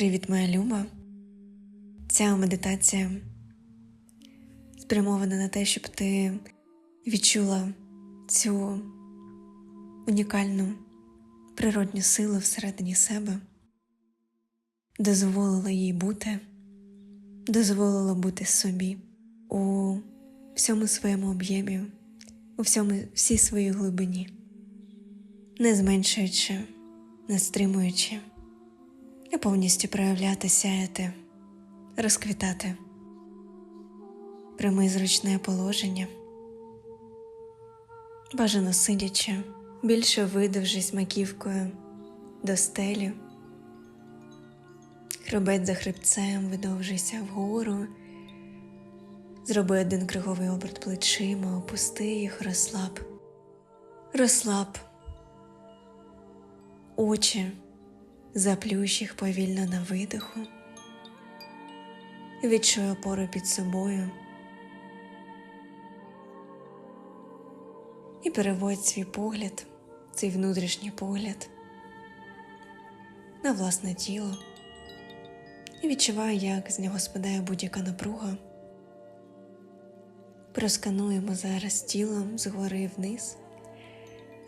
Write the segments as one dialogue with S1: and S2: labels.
S1: Привіт, моя Люба. Ця медитація спрямована на те, щоб ти відчула цю унікальну природню силу всередині себе, дозволила їй бути, дозволила бути собі у всьому своєму об'ємі, у всьому всій своїй глибині, не зменшуючи, не стримуючи і повністю проявляти, сяяти, розквітати. Прийми зручне положення, бажано сидячи, більше видовжись маківкою до стелі, хребет за хребцем, видовжуйся вгору, зроби один круговий оберт плечима, опусти їх, розслаб, розслаб. Очі. Заплющ їх повільно на видиху. Відчуй опору під собою. І переводь свій погляд, цей внутрішній погляд на власне тіло. І відчувай, як з нього спадає будь-яка напруга. Проскануємо зараз тілом згори вниз,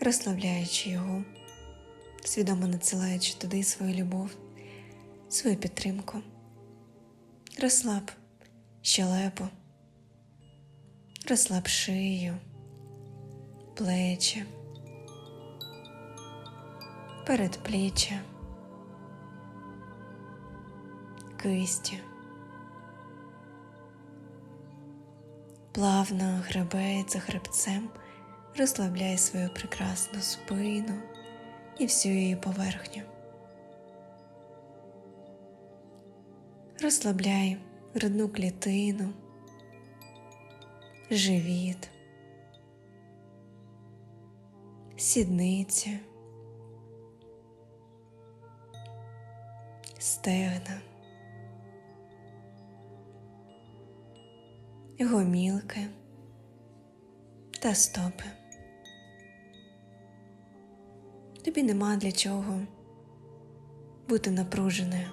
S1: розслабляючи його свідомо надсилаючи туди свою любов, свою підтримку. Розслаб щелепу, розслаб шию, плечі, передпліччя, кисті. Плавно хребець за хребцем розслабляй свою прекрасну спину і всю її поверхню. Розслабляй грудну клітину, живіт, сідниці, стегна, гомілки та стопи. Тобі нема для чого бути напруженою,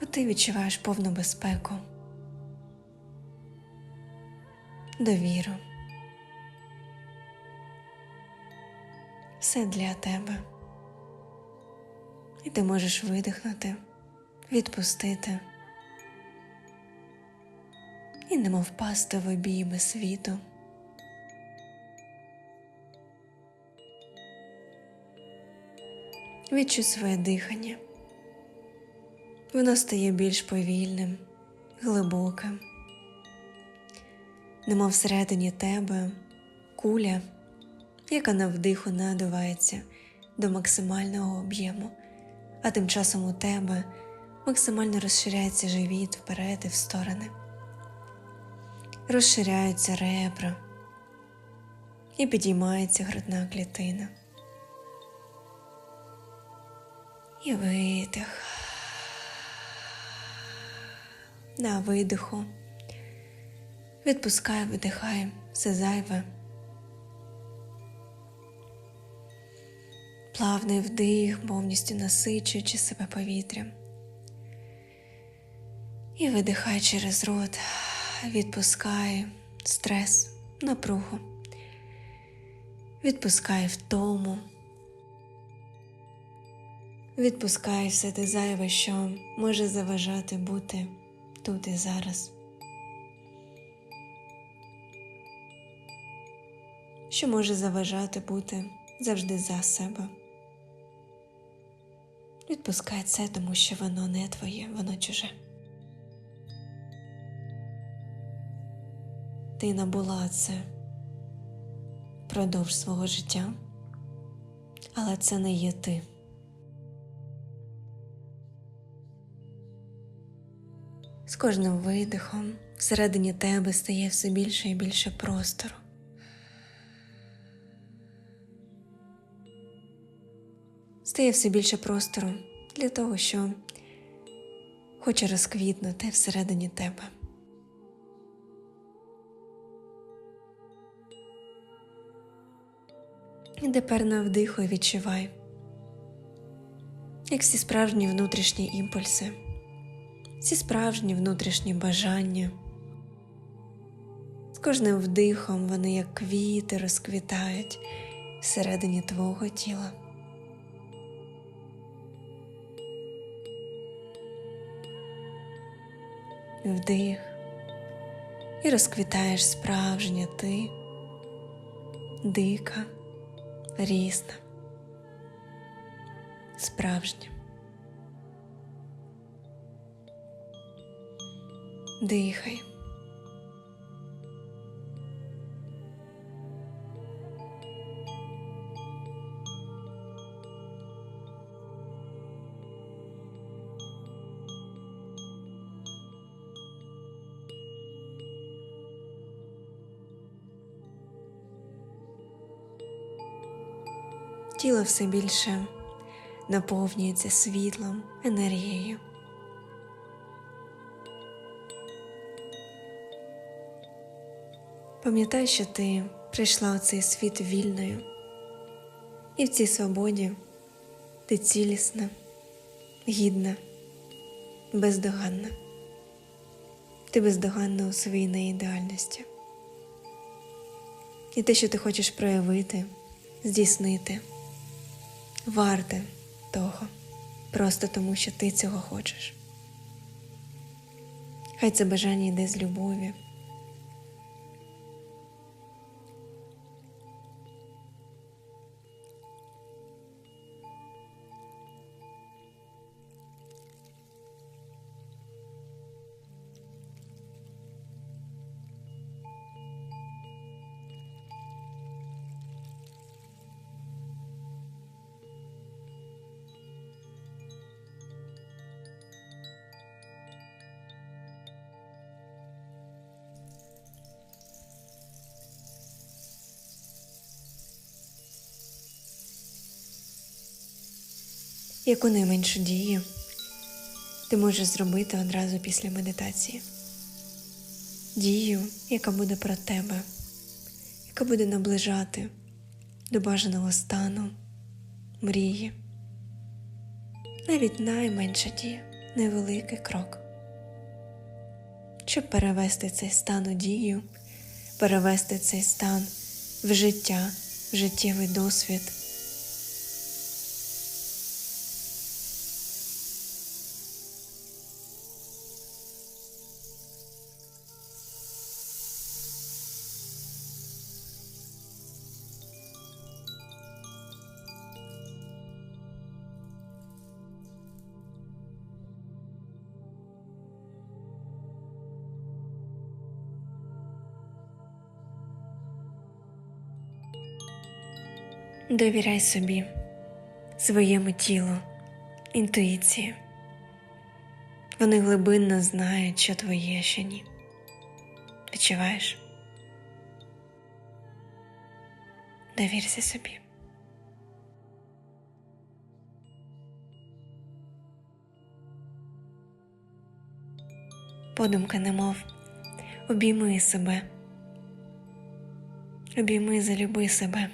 S1: бо ти відчуваєш повну безпеку, довіру. Все для тебе. І ти можеш видихнути, відпустити і немов впасти в обійми світу. Відчуй своє дихання. Воно стає більш повільним, глибоким, немов всередині тебе куля, яка на вдиху надувається до максимального об'єму, а тим часом у тебе максимально розширяється живіт вперед і в сторони, розширяються ребра і підіймається грудна клітина. І видих. На видиху. Відпускай, видихай все зайве. Плавний вдих, повністю насичуючи себе повітрям. І видихай через рот, відпускай стрес, напругу, відпускай втому. Відпускай все те зайве, що може заважати бути тут і зараз. Що може заважати бути завжди за себе. Відпускай це, тому що воно не твоє, воно чуже. Ти набула це продовж свого життя, але це не є ти. Кожним видихом всередині тебе стає все більше і більше простору. Стає все більше простору для того, що хоче розквітнути всередині тебе. І тепер на вдиху відчувай, як всі справжні внутрішні імпульси, всі справжні внутрішні бажання. З кожним вдихом вони, як квіти, розквітають всередині твого тіла. Вдих і розквітаєш справжня ти, дика, різна, справжня. Дихай. Тіло все більше наповнюється світлом, енергією. Пам'ятай, що ти прийшла у цей світ вільною, і в цій свободі ти цілісна, гідна, бездоганна. Ти бездоганна у своїй неідеальності. І те, що ти хочеш проявити, здійснити, варте того, просто тому, що ти цього хочеш. Хай це бажання йде з любові. Яку найменшу дію ти можеш зробити одразу після медитації. Дію, яка буде про тебе, яка буде наближати до бажаного стану, мрії. Навіть найменша дія, невеликий крок. Щоб перевести цей стан у дію, перевести цей стан в життя, в життєвий досвід. Довіряй собі, своєму тілу, інтуїції. Вони глибинно знають, що твоє, що ні. Відчуваєш? Довірся собі. Подумки немов обійми себе, обійми залюби себе.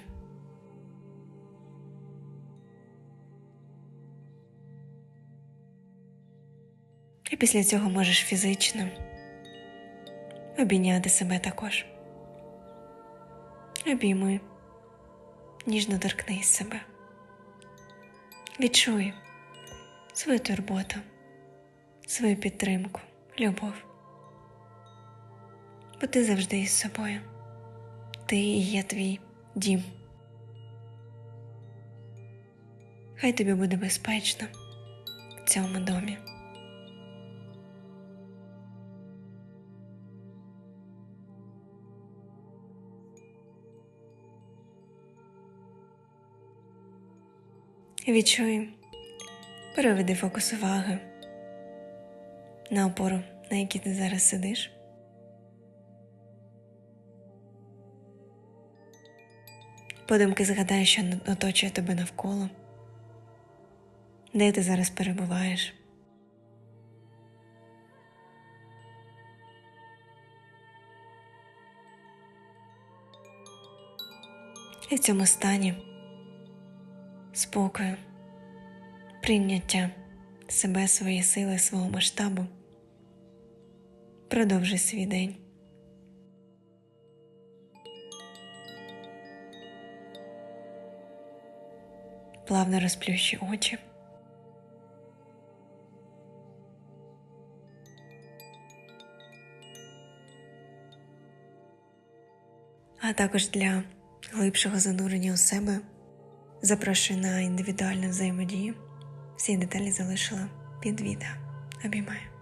S1: Після цього можеш фізично обійняти себе також. Обійми, ніжно торкнись себе. Відчуй свою турботу, свою підтримку, любов. Бо ти завжди із собою. Ти і є твій дім. Хай тобі буде безпечно в цьому домі. Відчуй, переведи фокус уваги на опору, на якій ти зараз сидиш. Подумки згадай, що оточує тебе навколо, де ти зараз перебуваєш. І в цьому стані спокою, прийняття себе, своєї сили, свого масштабу. Продовжуй свій день. Плавно розплющи очі. А також для глибшого занурення у себе запрошую на індивідуальну взаємодію. Всі деталі залишила під відео. Обіймаю.